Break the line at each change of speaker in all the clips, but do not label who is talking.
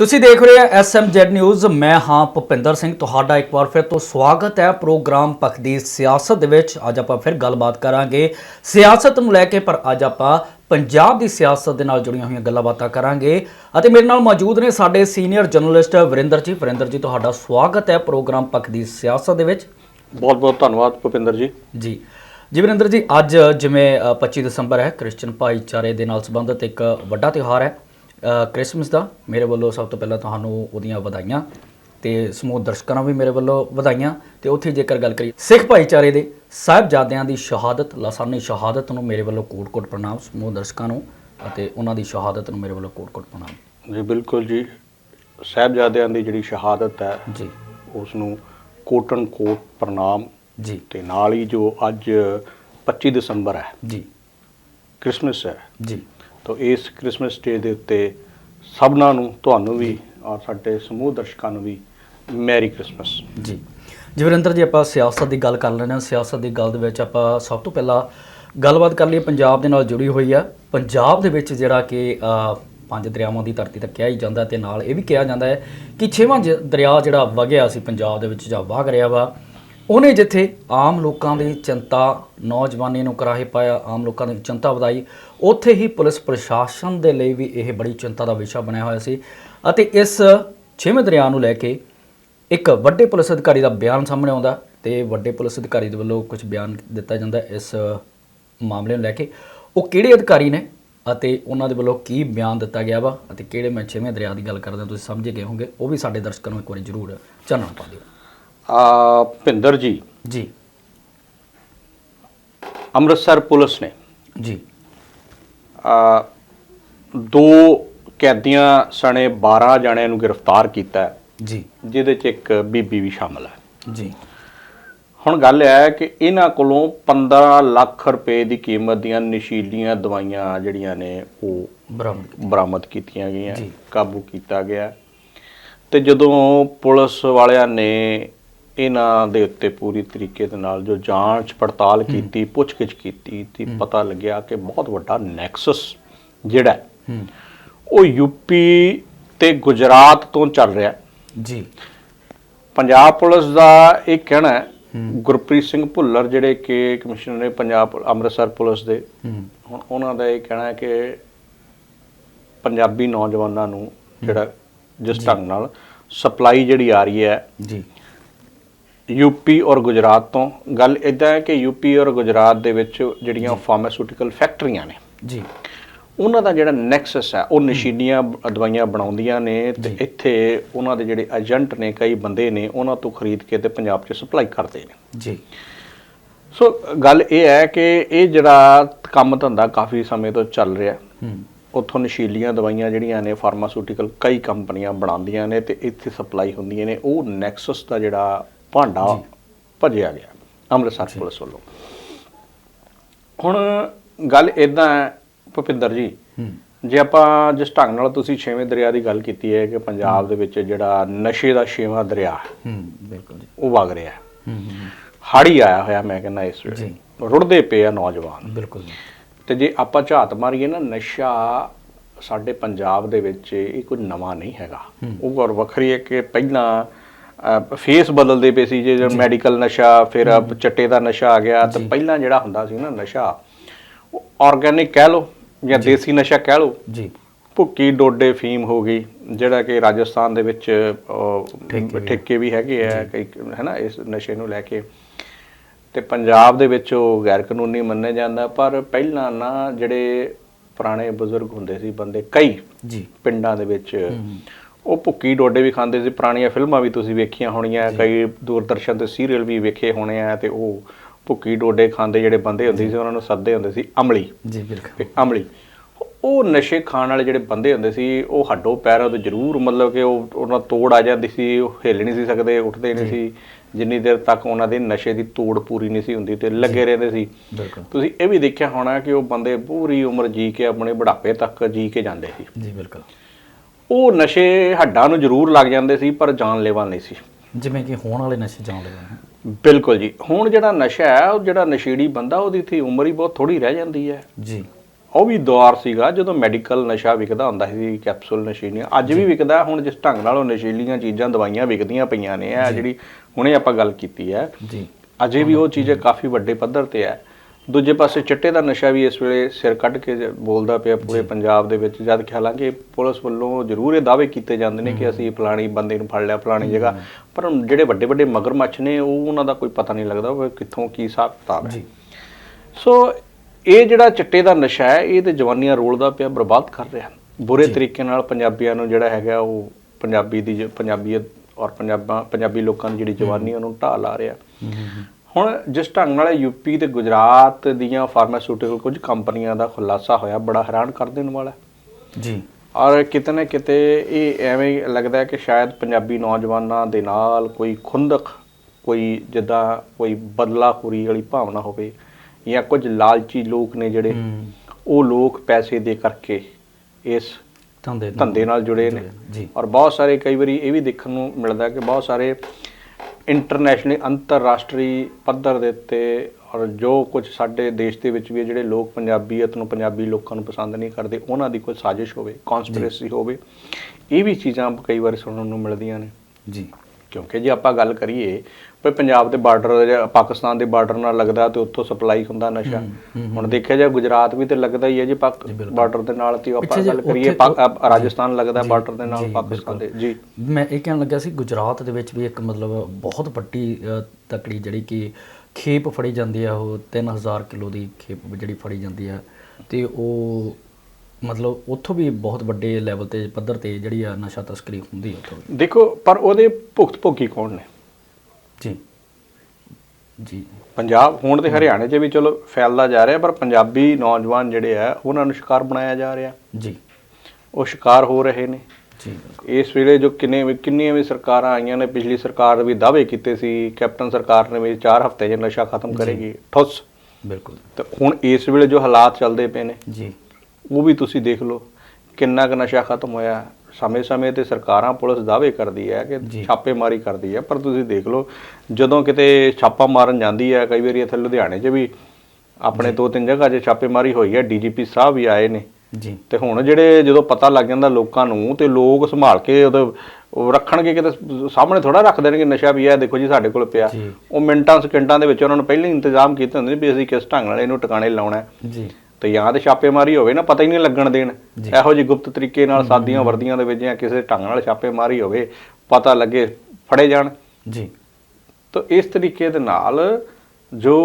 ਤੁਸੀਂ ਦੇਖ ਰਹੇ ਹੋ ਐਸਐਮਜੈਡ ਨਿਊਜ਼ ਮੈਂ ਹਾਂ ਭੁਪਿੰਦਰ ਸਿੰਘ ਤੁਹਾਡਾ ਇੱਕ ਵਾਰ ਫਿਰ ਤੋਂ ਸਵਾਗਤ ਹੈ ਪ੍ਰੋਗਰਾਮ ਪਖਦੀ ਸਿਆਸਤ ਦੇ ਵਿੱਚ। ਅੱਜ ਆਪਾਂ ਫਿਰ ਗੱਲਬਾਤ ਕਰਾਂਗੇ ਸਿਆਸਤ ਨੂੰ ਲੈ ਕੇ ਪਰ ਅੱਜ ਆਪਾਂ ਪੰਜਾਬ ਦੀ ਸਿਆਸਤ ਦੇ ਨਾਲ ਜੁੜੀਆਂ ਹੋਈਆਂ ਗੱਲਾਂ ਬਾਤਾਂ ਕਰਾਂਗੇ। ਅਤੇ ਮੇਰੇ ਨਾਲ ਮੌਜੂਦ ਨੇ ਸਾਡੇ ਸੀਨੀਅਰ ਜਰਨਲਿਸਟ ਵਰਿੰਦਰ ਜੀ। ਵਰਿੰਦਰ ਜੀ ਤੁਹਾਡਾ ਸਵਾਗਤ ਹੈ ਪ੍ਰੋਗਰਾਮ ਪਖਦੀ ਸਿਆਸਤ ਦੇ ਵਿੱਚ।
ਬਹੁਤ ਬਹੁਤ ਧੰਨਵਾਦ ਭੁਪਿੰਦਰ ਜੀ।
ਜੀ। ਜੀ ਵਰਿੰਦਰ ਜੀ ਅੱਜ ਜਿਵੇਂ ਅ, 25 ਦਸੰਬਰ ਹੈ ਕ੍ਰਿਸਚੀਅਨ ਭਾਈਚਾਰੇ ਦੇ ਨਾਲ ਸੰਬੰਧਿਤ ਇੱਕ ਵੱਡਾ ਤਿਉਹਾਰ ਹੈ। ਕ੍ਰਿਸਮਸ ਦਾ ਮੇਰੇ ਵੱਲੋਂ ਸਭ ਤੋਂ ਪਹਿਲਾਂ ਤੁਹਾਨੂੰ ਉਹਦੀਆਂ ਵਧਾਈਆਂ ਤੇ ਸਮੂਹ ਦਰਸ਼ਕਾਂ ਨੂੰ ਵੀ ਮੇਰੇ ਵੱਲੋਂ ਵਧਾਈਆਂ ਤੇ ਉੱਥੇ ਜੇਕਰ ਗੱਲ ਕਰੀ ਸਿੱਖ ਭਾਈਚਾਰੇ ਦੇ ਸਾਹਿਬਜ਼ਾਦਿਆਂ ਦੀ ਸ਼ਹਾਦਤ ਲਾਸਾਨੀ ਸ਼ਹਾਦਤ ਨੂੰ ਮੇਰੇ ਵੱਲੋਂ ਕੋਟ-ਕੋਟ ਪ੍ਰਣਾਮ ਸਮੂਹ ਦਰਸ਼ਕਾਂ ਨੂੰ ਅਤੇ ਉਹਨਾਂ ਦੀ ਸ਼ਹਾਦਤ ਨੂੰ ਮੇਰੇ ਵੱਲੋਂ ਕੋਟ-ਕੋਟ ਪ੍ਰਣਾਮ।
ਜੀ ਬਿਲਕੁਲ ਜੀ। ਸਾਹਿਬਜ਼ਾਦਿਆਂ ਦੀ ਜਿਹੜੀ ਸ਼ਹਾਦਤ ਹੈ
ਜੀ।
ਉਸ ਨੂੰ ਕੋਟਨ ਕੋਟ ਪ੍ਰਣਾਮ
ਜੀ।
ਤੇ ਨਾਲ ਹੀ ਜੋ ਅੱਜ 25 ਦਸੰਬਰ ਹੈ
ਜੀ।
ਕ੍ਰਿਸਮਸ ਹੈ।
ਜੀ।
ਤਾਂ ਇਸ ਕ੍ਰਿਸਮਸ ਡੇ ਦੇ ਉੱਤੇ ਸਭਨਾਂ ਨੂੰ, ਤੁਹਾਨੂੰ ਵੀ ਔਰ ਸਾਡੇ ਸਮੂਹ ਦਰਸ਼ਕਾਂ ਨੂੰ ਵੀ ਮੈਰੀ ਕ੍ਰਿਸਮਸ।
ਜੀ। ਜਵਰਿੰਦਰ ਜੀ, ਆਪਾਂ ਸਿਆਸਤ ਦੀ ਗੱਲ ਕਰ ਲੈਂਦੇ ਹਾਂ। ਸਿਆਸਤ ਦੀ ਗੱਲ ਦੇ ਵਿੱਚ ਆਪਾਂ ਸਭ ਤੋਂ ਪਹਿਲਾਂ ਗੱਲਬਾਤ ਕਰ ਲਈਏ। ਪੰਜਾਬ ਦੇ ਨਾਲ ਜੁੜੀ ਹੋਈ ਆ। ਪੰਜਾਬ ਦੇ ਵਿੱਚ ਜਿਹੜਾ ਕਿ ਪੰਜ ਦਰਿਆਵਾਂ ਦੀ ਧਰਤੀ ਤਾਂ ਕਿਹਾ ਹੀ ਜਾਂਦਾ ਤੇ ਨਾਲ ਇਹ ਵੀ ਕਿਹਾ ਜਾਂਦਾ ਹੈ ਕਿ ਛੇਵਾਂ ਜ- ਦਰਿਆ ਜਿਹੜਾ ਵਗਿਆ ਸੀ ਪੰਜਾਬ ਦੇ ਵਿੱਚ ਜਾਂ ਵਗ ਰਿਹਾ ਵਾ, ਉਹਨੇ ਜਿੱਥੇ ਆਮ ਲੋਕਾਂ ਦੀ ਚਿੰਤਾ, ਨੌਜਵਾਨੀ ਨੂੰ ਕਰਾਹੇ ਪਾਇਆ, ਆਮ ਲੋਕਾਂ ਦੀ ਚਿੰਤਾ ਵਧਾਈ ਉੱਥੇ ਹੀ ਪੁਲਿਸ ਪ੍ਰਸ਼ਾਸਨ ਦੇ ਲਈ ਵੀ ਇਹ ਬੜੀ ਚਿੰਤਾ ਦਾ ਵਿਸ਼ਾ ਬਣਿਆ ਹੋਇਆ ਸੀ ਅਤੇ ਇਸ ਛੇਵੇਂ ਦਰਿਆ ਨੂੰ ਲੈ ਕੇ ਇੱਕ ਵੱਡੇ ਪੁਲਿਸ ਅਧਿਕਾਰੀ ਦਾ ਬਿਆਨ ਸਾਹਮਣੇ ਆਉਂਦਾ ਤੇ ਵੱਡੇ ਪੁਲਿਸ ਅਧਿਕਾਰੀ ਦੇ ਵੱਲੋਂ ਕੁਝ ਬਿਆਨ ਦਿੱਤਾ ਜਾਂਦਾ ਇਸ ਮਾਮਲੇ ਨੂੰ ਲੈ ਕੇ। ਉਹ ਕਿਹੜੇ ਅਧਿਕਾਰੀ ਨੇ ਅਤੇ ਉਹਨਾਂ ਦੇ ਵੱਲੋਂ ਕੀ ਬਿਆਨ ਦਿੱਤਾ ਗਿਆ ਵਾ ਅਤੇ ਕਿਹੜੇ ਮੈਂ ਛੇਵੇਂ ਦਰਿਆ ਦੀ ਗੱਲ ਕਰਦੇ ਤੁਸੀਂ ਸਮਝੇ ਗਏ ਹੋਵੋਗੇ। ਉਹ ਵੀ ਸਾਡੇ ਦਰਸ਼ਕਾਂ ਨੂੰ ਇੱਕ ਵਾਰੀ ਜ਼ਰੂਰ ਚਾਨਣ ਪਾ ਦਿਓ।
ਆ ਭਿੰਦਰ ਜੀ।
ਜੀ।
ਅੰਮ੍ਰਿਤਸਰ ਪੁਲਿਸ ਨੇ
ਜੀ।
ਦੋ ਕੈਦੀਆਂ ਸਣੇ 12 ਜਣਿਆਂ ਨੂੰ ਗ੍ਰਿਫਤਾਰ ਕੀਤਾ ਹੈ,
ਜੀ।
ਜਿਹਦੇ ਚ ਇੱਕ ਬੀਬੀ ਵੀ ਸ਼ਾਮਲ ਹੈ।
ਜੀ।
ਹੁਣ ਗੱਲ ਇਹ ਹੈ ਕਿ ਇਹਨਾਂ ਕੋਲੋਂ 15 ਲੱਖ ਰੁਪਏ ਦੀ ਕੀਮਤ ਦੀਆਂ ਨਸ਼ੀਲੀਆਂ ਦਵਾਈਆਂ ਜਿਹੜੀਆਂ ਨੇ ਉਹ
ਬਰਾਮਦ
ਬਰਾਮਦ ਕੀਤੀਆਂ ਗਈਆਂ। ਕਾਬੂ ਕੀਤਾ ਗਿਆ। ਤੇ ਜਦੋਂ ਪੁਲਿਸ ਵਾਲਿਆਂ ਨੇ ਇਹਨਾਂ ਦੇ ਉੱਤੇ ਪੂਰੀ ਤਰੀਕੇ ਦੇ ਨਾਲ ਜੋ ਜਾਂਚ ਪੜਤਾਲ ਕੀਤੀ ਪੁੱਛਗਿੱਛ ਕੀਤੀ ਤੇ ਪਤਾ ਲੱਗਿਆ ਕਿ ਬਹੁਤ ਵੱਡਾ ਨੈਕਸਸ ਜਿਹੜਾ ਉਹ ਯੂਪੀ ਤੇ ਗੁਜਰਾਤ ਤੋਂ ਚੱਲ ਰਿਹਾ।
ਜੀ।
ਪੰਜਾਬ ਪੁਲਿਸ ਦਾ ਇਹ ਕਹਿਣਾ ਹੈ ਗੁਰਪ੍ਰੀਤ ਸਿੰਘ ਭੁੱਲਰ ਜਿਹੜੇ ਕਿ ਕਮਿਸ਼ਨਰ ਨੇ ਪੰਜਾਬ ਅੰਮ੍ਰਿਤਸਰ ਪੁਲਿਸ ਦੇ ਹੁਣ ਉਹਨਾਂ ਦਾ ਇਹ ਕਹਿਣਾ ਹੈ ਕਿ ਪੰਜਾਬੀ ਨੌਜਵਾਨਾਂ ਨੂੰ ਜਿਹੜਾ ਜਿਸ ਢੰਗ ਨਾਲ ਸਪਲਾਈ ਜਿਹੜੀ ਆ ਰਹੀ ਹੈ
ਜੀ।
ਯੂਪੀ ਔਰ ਗੁਜਰਾਤ ਤੋਂ। ਗੱਲ ਇਦਾਂ ਹੈ ਕਿ ਯੂਪੀ ਔਰ ਗੁਜਰਾਤ ਦੇ ਵਿੱਚ ਜਿਹੜੀਆਂ ਫਾਰਮਾਸਿਊਟੀਕਲ ਫੈਕਟਰੀਆਂ ਨੇ।
ਜੀ।
ਉਹਨਾਂ ਦਾ ਜਿਹੜਾ ਨੈਕਸਸ ਹੈ ਉਹ ਨਸ਼ੀਲੀਆਂ ਦਵਾਈਆਂ ਬਣਾਉਂਦੀਆਂ ਨੇ ਤੇ ਇੱਥੇ ਉਹਨਾਂ ਦੇ ਜਿਹੜੇ ਏਜੰਟ ਨੇ ਕਈ ਬੰਦੇ ਨੇ ਉਹਨਾਂ ਤੋਂ ਖਰੀਦ ਕੇ ਤੇ ਪੰਜਾਬ 'ਚ ਸਪਲਾਈ ਕਰਦੇ ਨੇ।
ਜੀ।
ਸੋ ਗੱਲ ਇਹ ਹੈ ਕਿ ਇਹ ਜਿਹੜਾ ਕੰਮ ਧੰਦਾ ਕਾਫੀ ਸਮੇਂ ਤੋਂ ਚੱਲ ਰਿਹਾ।
ਹੂੰ।
ਉੱਥੋਂ ਨਸ਼ੀਲੀਆਂ ਦਵਾਈਆਂ ਜਿਹੜੀਆਂ ਨੇ ਫਾਰਮਾਸਿਊਟੀਕਲ ਕਈ ਕੰਪਨੀਆਂ ਬਣਾਉਂਦੀਆਂ ਨੇ ਤੇ ਇੱਥੇ ਸਪਲਾਈ ਹੁੰਦੀਆਂ ਨੇ। ਉਹ ਨੈਕਸਸ ਦਾ ਜਿਹੜਾ ਭਾਂਡਾ ਭਜਿਆ ਗਿਆ ਅੰਮ੍ਰਿਤਸਰ ਪੁਲਿਸ ਵੱਲੋਂ। ਹੁਣ ਗੱਲ ਇਦਾਂ ਹੈ ਭੁਪਿੰਦਰ ਜੀ। ਜੇ ਆਪਾਂ ਜਿਸ ਢੰਗ ਨਾਲ ਤੁਸੀਂ ਛੇਵੇਂ ਦਰਿਆ ਦੀ ਗੱਲ ਕੀਤੀ ਹੈ ਕਿ ਪੰਜਾਬ ਦੇ ਵਿੱਚ ਜਿਹੜਾ ਨਸ਼ੇ ਦਾ ਛੇਵਾਂ ਦਰਿਆ ਹੈ,
ਬਿਲਕੁਲ ਜੀ।
ਉਹ ਵਗ ਰਿਹਾ ਹੈ। ਹਾੜੀ ਆਇਆ ਹੋਇਆ ਮੈਂ ਕਹਿੰਦਾ ਇਸ ਵੇਲੇ। ਰੁੜਦੇ ਪਏ ਆ ਨੌਜਵਾਨ।
ਬਿਲਕੁਲ ਜੀ।
ਤੇ ਜੇ ਆਪਾਂ ਝਾਤ ਮਾਰੀਏ ਨਾ ਨਸ਼ਾ ਸਾਡੇ ਪੰਜਾਬ ਦੇ ਵਿੱਚ ਇਹ ਕੁਝ ਨਵਾਂ ਨਹੀਂ ਹੈਗਾ। ਉਹ ਗੱਲ ਵੱਖਰੀ ਹੈ ਕਿ ਪਹਿਲਾਂ ਫੇਸ ਬਦਲਦੇ ਪਏ ਸੀ ਜੇ ਮੈਡੀਕਲ ਨਸ਼ਾ ਫਿਰ ਚਿੱਟੇ ਦਾ ਨਸ਼ਾ ਆ ਗਿਆ ਤੇ ਪਹਿਲਾਂ ਜਿਹੜਾ ਹੁੰਦਾ ਸੀ ਨਾ ਨਸ਼ਾ ਉਹ ਆਰਗੈਨਿਕ ਕਹਿ ਲਓ ਜਾਂ ਦੇਸੀ ਨਸ਼ਾ ਕਹਿ ਲਓ।
ਜੀ।
ਭੁੱਕੀ ਡੋਡੇ ਫੀਮ ਹੋ ਗਈ ਜਿਹੜਾ ਕਿ ਰਾਜਸਥਾਨ ਦੇ ਵਿੱਚ ਠੇਕੇ ਵੀ ਹੈਗੇ ਆ ਕਈ ਹੈਨਾ ਇਸ ਨਸ਼ੇ ਨੂੰ ਲੈ ਕੇ। ਤੇ ਪੰਜਾਬ ਦੇ ਵਿੱਚ ਉਹ ਗੈਰ ਕਾਨੂੰਨੀ ਮੰਨਿਆ ਜਾਂਦਾ ਪਰ ਪਹਿਲਾਂ ਨਾ ਜਿਹੜੇ ਪੁਰਾਣੇ ਬਜ਼ੁਰਗ ਹੁੰਦੇ ਸੀ ਬੰਦੇ ਕਈ
ਜੀ।
ਪਿੰਡਾਂ ਦੇ ਵਿੱਚ ਉਹ ਭੁੱਕੀ ਡੋਡੇ ਵੀ ਖਾਂਦੇ ਸੀ ਪੁਰਾਣੀਆਂ ਫਿਲਮਾਂ ਵੀ ਤੁਸੀਂ ਵੇਖੀਆਂ ਹੋਣੀਆਂ ਕਈ ਦੂਰਦਰਸ਼ਨ ਤੇ ਸੀਰੀਅਲ ਵੀ ਵੇਖੇ ਹੋਣੇ ਆ ਤੇ ਉਹ ਭੁੱਕੀ ਡੋਡੇ ਖਾਂਦੇ ਜਿਹੜੇ ਬੰਦੇ ਹੁੰਦੇ ਸੀ ਉਹਨਾਂ ਨੂੰ ਸੱਦੇ ਹੁੰਦੇ ਸੀ ਅਮਲੀ।
ਜੀ ਬਿਲਕੁਲ।
ਤੇ ਅਮਲੀ। ਉਹ ਨਸ਼ੇ ਖਾਣ ਵਾਲੇ ਜਿਹੜੇ ਬੰਦੇ ਹੁੰਦੇ ਸੀ ਉਹ ਹੱਡੋ ਪੈਰਾਂ ਤੋਂ ਜ਼ਰੂਰ ਮਤਲਬ ਕਿ ਉਹ ਉਹਨਾਂ ਤੋੜ ਆ ਜਾਂਦੀ ਸੀ ਉਹ ਹਿੱਲ ਨਹੀਂ ਸੀ ਸਕਦੇ ਉੱਠਦੇ ਨਹੀਂ ਸੀ। ਜਿੰਨੀ ਦੇਰ ਤੱਕ ਉਹਨਾਂ ਦੇ ਨਸ਼ੇ ਦੀ ਤੋੜ ਪੂਰੀ ਨਹੀਂ ਸੀ ਹੁੰਦੀ ਤੇ ਲੱਗੇ ਰਹਿੰਦੇ ਸੀ। ਤੁਸੀਂ ਇਹ ਵੀ ਦੇਖਿਆ ਹੋਣਾ ਕਿ ਉਹ ਬੰਦੇ ਪੂਰੀ ਉਮਰ ਜੀ ਕੇ ਆਪਣੇ ਬੁਢਾਪੇ ਤੱਕ ਜੀ ਕੇ ਜਾਂਦੇ ਸੀ।
ਜੀ ਬਿਲਕੁਲ।
ਉਹ ਨਸ਼ੇ ਹੱਡਾਂ ਨੂੰ ਜ਼ਰੂਰ ਲੱਗ ਜਾਂਦੇ ਸੀ ਪਰ ਜਾਨਲੇਵਾ ਨਹੀਂ ਸੀ।
ਜਿਵੇਂ ਕਿ ਹੋਣ ਵਾਲੇ ਨਸ਼ੇ ਜਾਣ ਲਗਾ
ਬਿਲਕੁਲ ਜੀ। ਹੁਣ ਜਿਹੜਾ ਨਸ਼ਾ ਹੈ ਉਹ ਜਿਹੜਾ ਨਸ਼ੇੜੀ ਬੰਦਾ ਉਹਦੀ ਥੀ ਉਮਰ ਹੀ ਬਹੁਤ ਥੋੜੀ ਰਹਿ ਜਾਂਦੀ ਹੈ।
ਜੀ।
ਉਹ ਵੀ ਦੌਰ ਸੀਗਾ ਜਦੋਂ ਮੈਡੀਕਲ ਨਸ਼ਾ ਵਿਕਦਾ ਹੁੰਦਾ ਸੀ ਕੈਪਸੂਲ ਨਸ਼ੀਲੀਆਂ ਅੱਜ ਵੀ ਵਿਕਦਾ ਹੁਣ ਜਿਸ ਢੰਗ ਨਾਲ ਉਹ ਨਸ਼ੀਲੀਆਂ ਚੀਜ਼ਾਂ ਦਵਾਈਆਂ ਵਿਕਦੀਆਂ ਪਈਆਂ ਨੇ ਆ ਜਿਹੜੀ ਹੁਣੇ ਆਪਾਂ ਗੱਲ ਕੀਤੀ ਹੈ
ਜੀ।
ਅਜੇ ਵੀ ਉਹ ਚੀਜ਼ਾਂ ਕਾਫੀ ਵੱਡੇ ਪੱਧਰ ਤੇ ਹੈ। ਦੂਜੇ ਪਾਸੇ ਚਿੱਟੇ ਦਾ ਨਸ਼ਾ ਵੀ ਇਸ ਵੇਲੇ ਸਿਰ ਕੱਢ ਕੇ ਬੋਲਦਾ ਪਿਆ ਪੂਰੇ ਪੰਜਾਬ ਦੇ ਵਿੱਚ। ਜਦ ਕਿ ਹਾਲਾਂਕਿ ਪੁਲਿਸ ਵੱਲੋਂ ਜ਼ਰੂਰ ਇਹ ਦਾਅਵੇ ਕੀਤੇ ਜਾਂਦੇ ਨੇ ਕਿ ਅਸੀਂ ਫਲਾਣੀ ਬੰਦੇ ਨੂੰ ਫੜ ਲਿਆ ਫਲਾਣੀ ਜਗ੍ਹਾ। ਪਰ ਜਿਹੜੇ ਵੱਡੇ ਵੱਡੇ ਮਗਰਮੱਛ ਨੇ ਉਹ ਉਹਨਾਂ ਦਾ ਕੋਈ ਪਤਾ ਨਹੀਂ ਲੱਗਦਾ ਉਹ ਕਿੱਥੋਂ ਕੀ ਹਿਸਾਬ ਕਿਤਾਬ ਹੈ। ਸੋ ਇਹ ਜਿਹੜਾ ਚਿੱਟੇ ਦਾ ਨਸ਼ਾ ਹੈ ਇਹ ਤੇ ਜਵਾਨੀਆਂ ਰੋਲਦਾ ਪਿਆ ਬਰਬਾਦ ਕਰ ਰਿਹਾ ਬੁਰੇ ਤਰੀਕੇ ਨਾਲ ਪੰਜਾਬੀਆਂ ਨੂੰ ਜਿਹੜਾ ਹੈਗਾ ਉਹ ਪੰਜਾਬੀ ਦੀ ਪੰਜਾਬੀਅਤ ਔਰ ਪੰਜਾਬਾਂ ਪੰਜਾਬੀ ਲੋਕਾਂ ਦੀ ਜਿਹੜੀ ਜਵਾਨੀ ਉਹਨੂੰ ਢਾਹ ਲਾ ਰਿਹਾ। ਹੁਣ ਜਿਸ ਢੰਗ ਨਾਲ ਯੂਪੀ ਤੇ ਗੁਜਰਾਤ ਦੀਆਂ ਫਾਰਮਾਸਿਊਟੀਕਲ ਕੁਝ ਕੰਪਨੀਆਂ ਦਾ ਖੁਲਾਸਾ ਹੋਇਆ ਬੜਾ ਹੈਰਾਨ ਕਰ ਦੇਣ ਵਾਲਾ।
ਜੀ।
ਔਰ ਕਿਤੇ ਨਾ ਕਿਤੇ ਇਹ ਐਵੇਂ ਲੱਗਦਾ ਕਿ ਸ਼ਾਇਦ ਪੰਜਾਬੀ ਨੌਜਵਾਨਾਂ ਦੇ ਨਾਲ ਕੋਈ ਖੁੰਦਕ ਕੋਈ ਜਿੱਦਾਂ ਕੋਈ ਬਦਲਾਖੋਰੀ ਵਾਲੀ ਭਾਵਨਾ ਹੋਵੇ ਜਾਂ ਕੁਝ ਲਾਲਚੀ ਲੋਕ ਨੇ ਜਿਹੜੇ ਉਹ ਲੋਕ ਪੈਸੇ ਦੇ ਕਰਕੇ ਇਸ
ਧੰਦੇ
ਧੰਦੇ ਨਾਲ ਜੁੜੇ ਨੇ।
ਜੀ।
ਔਰ ਬਹੁਤ ਸਾਰੇ ਕਈ ਵਾਰੀ ਇਹ ਵੀ ਦੇਖਣ ਨੂੰ ਮਿਲਦਾ ਕਿ ਬਹੁਤ ਸਾਰੇ ਇੰਟਰਨੈਸ਼ਨਲੀ ਅੰਤਰਰਾਸ਼ਟਰੀ ਪੱਧਰ ਦੇ ਉੱਤੇ ਔਰ ਜੋ ਕੁਝ ਸਾਡੇ ਦੇਸ਼ ਦੇ ਵਿੱਚ ਵੀ ਜਿਹੜੇ ਲੋਕ ਪੰਜਾਬੀਅਤ ਨੂੰ ਪੰਜਾਬੀ ਲੋਕਾਂ ਨੂੰ ਪਸੰਦ ਨਹੀਂ ਕਰਦੇ ਉਹਨਾਂ ਦੀ ਕੋਈ ਸਾਜ਼ਿਸ਼ ਹੋਵੇ ਕਨਸਪੀਰੇਸੀ ਹੋਵੇ ਇਹ ਵੀ ਚੀਜ਼ਾਂ ਕਈ ਵਾਰ ਸੁਣਨ ਨੂੰ ਮਿਲਦੀਆਂ ਨੇ।
ਜੀ।
ਕਿਉਂਕਿ ਜੇ ਆਪਾਂ ਗੱਲ ਕਰੀਏ ਵੀ ਪੰਜਾਬ ਦੇ ਬਾਰਡਰ ਜਾਂ ਪਾਕਿਸਤਾਨ ਦੇ ਬਾਰਡਰ ਨਾਲ ਲੱਗਦਾ ਤੇ ਉੱਥੋਂ ਸਪਲਾਈ ਹੁੰਦਾ ਨਸ਼ਾ। ਹੁਣ ਦੇਖਿਆ ਜਾ ਗੁਜਰਾਤ ਵੀ ਤੇ ਲੱਗਦਾ ਹੀ ਹੈ ਜੀ ਪਾਕ ਬਾਰਡਰ ਦੇ ਨਾਲ ਤੇ ਆਪਾਂ ਗੱਲ ਕਰੀਏ ਰਾਜਸਥਾਨ ਲੱਗਦਾ ਬਾਰਡਰ ਦੇ ਨਾਲ ਪਾਕਿਸਤਾਨ ਦੇ ਜੀ।
ਮੈਂ ਇਹ ਕਹਿਣ ਲੱਗਾ ਸੀ ਗੁਜਰਾਤ ਦੇ ਵਿੱਚ ਵੀ ਇੱਕ ਮਤਲਬ ਬਹੁਤ ਵੱਡੀ ਤਕੜੀ ਜਿਹੜੀ ਕਿ ਖੇਪ ਫੜੀ ਜਾਂਦੀ ਆ ਉਹ 3000 ਕਿਲੋ ਦੀ ਖੇਪ ਜਿਹੜੀ ਫੜੀ ਜਾਂਦੀ ਆ। ਤੇ ਉਹ ਮਤਲਬ ਉੱਥੋਂ ਵੀ ਬਹੁਤ ਵੱਡੇ ਲੈਵਲ ਤੇ ਪੱਧਰ ਤੇ ਜਿਹੜੀ ਆ ਨਸ਼ਾ ਤਸਕਰੀ ਹੁੰਦੀ ਉੱਥੋਂ।
ਦੇਖੋ ਪਰ ਉਹਦੇ ਭੁਗਤ ਭੋਗੀ ਕੌਣ ਨੇ?
ਜੀ। ਜੀ।
ਪੰਜਾਬ ਹੁਣ ਤੇ ਹਰਿਆਣੇ 'ਚ ਵੀ ਚਲੋ ਫੈਲਦਾ ਜਾ ਰਿਹਾ ਪਰ ਪੰਜਾਬੀ ਨੌਜਵਾਨ ਜਿਹੜੇ ਆ ਉਹਨਾਂ ਨੂੰ ਸ਼ਿਕਾਰ ਬਣਾਇਆ ਜਾ ਰਿਹਾ।
ਜੀ।
ਉਹ ਸ਼ਿਕਾਰ ਹੋ ਰਹੇ ਨੇ।
ਜੀ।
ਇਸ ਵੇਲੇ ਜੋ ਕਿੰਨੇ ਕਿੰਨੀਆਂ ਵੀ ਸਰਕਾਰਾਂ ਆਈਆਂ ਨੇ ਪਿਛਲੀ ਸਰਕਾਰ ਵੀ ਦਾਅਵੇ ਕੀਤੇ ਸੀ ਕੈਪਟਨ ਸਰਕਾਰ ਨੇ ਵੀ 4 ਹਫ਼ਤੇ 'ਚ ਨਸ਼ਾ ਖਤਮ ਕਰੇਗੀ। ਠੁੱਸ।
ਬਿਲਕੁਲ।
ਤੇ ਹੁਣ ਇਸ ਵੇਲੇ ਜੋ ਹਾਲਾਤ ਚੱਲਦੇ ਪਏ ਨੇ
ਜੀ।
ਉਹ ਵੀ ਤੁਸੀਂ ਦੇਖ ਲਓ ਕਿੰਨਾ ਕੁ ਨਸ਼ਾ ਖਤਮ ਹੋਇਆ। ਸਮੇਂ-ਸਮੇਂ ਤੇ ਸਰਕਾਰਾਂ ਪੁਲਿਸ ਦਾਅਵੇ ਕਰਦੀ ਹੈ ਕਿ। ਛਾਪੇਮਾਰੀ ਕਰਦੀ ਹੈ ਪਰ ਤੁਸੀਂ ਦੇਖ ਲਓ ਜਦੋਂ ਕਿਤੇ ਛਾਪਾ ਮਾਰਨ ਜਾਂਦੀ ਹੈ ਕਈ ਵਾਰੀ ਇੱਥੇ ਲੁਧਿਆਣੇ 'ਚ ਵੀ ਆਪਣੇ ਦੋ ਤਿੰਨ ਜਗ੍ਹਾ 'ਚ ਛਾਪੇਮਾਰੀ ਹੋਈ ਹੈ ਡੀਜੀਪੀ ਸਾਹਿਬ ਵੀ ਆਏ ਨੇ।
ਜੀ।
ਤੇ ਹੁਣ ਜਿਹੜੇ ਜਦੋਂ ਪਤਾ ਲੱਗ ਜਾਂਦਾ ਲੋਕਾਂ ਨੂੰ ਤੇ ਲੋਕ ਸੰਭਾਲ ਕੇ ਉਹਦੇ ਉਹ ਰੱਖਣਗੇ ਕਿਤੇ ਸਾਹਮਣੇ ਥੋੜਾ ਰੱਖ ਦੇਣਗੇ ਨਸ਼ਾ ਵੀ ਹੈ ਦੇਖੋ ਜੀ ਸਾਡੇ ਕੋਲ ਪਿਆ। ਉਹ ਮਿੰਟਾਂ ਸਕਿੰਟਾਂ ਦੇ ਵਿੱਚ ਉਹਨਾਂ ਨੂੰ ਪਹਿਲਾਂ ਹੀ ਇੰਤਜ਼ਾਮ ਕੀਤੇ ਹੁੰਦੇ ਨੇ ਵੀ ਅਸੀਂ ਕਿਸ ਢੰਗ ਨਾਲ ਇਹਨੂੰ ਟਿਕਾਣੇ ਲਾਉਣਾ ਹੈ।
ਜੀ।
ਤੇ ਜਾਂ ਤੇ ਛਾਪੇਮਾਰੀ ਹੋਵੇ ਨਾ ਪਤਾ ਹੀ ਨਹੀਂ ਲੱਗਣ ਦੇਣ। ਇਹੋ ਜਿਹੀ ਗੁਪਤ ਤਰੀਕੇ ਨਾਲ ਸਾਦੀਆਂ ਵਰਦੀਆਂ ਦੇ ਵਿੱਚ ਜਾਂ ਕਿਸੇ ਢੰਗ ਨਾਲ ਛਾਪੇਮਾਰੀ ਹੋਵੇ ਪਤਾ ਲੱਗੇ ਫੜੇ ਜਾਣ।
ਜੀ।
ਤਾਂ ਇਸ ਤਰੀਕੇ ਦੇ ਨਾਲ ਜੋ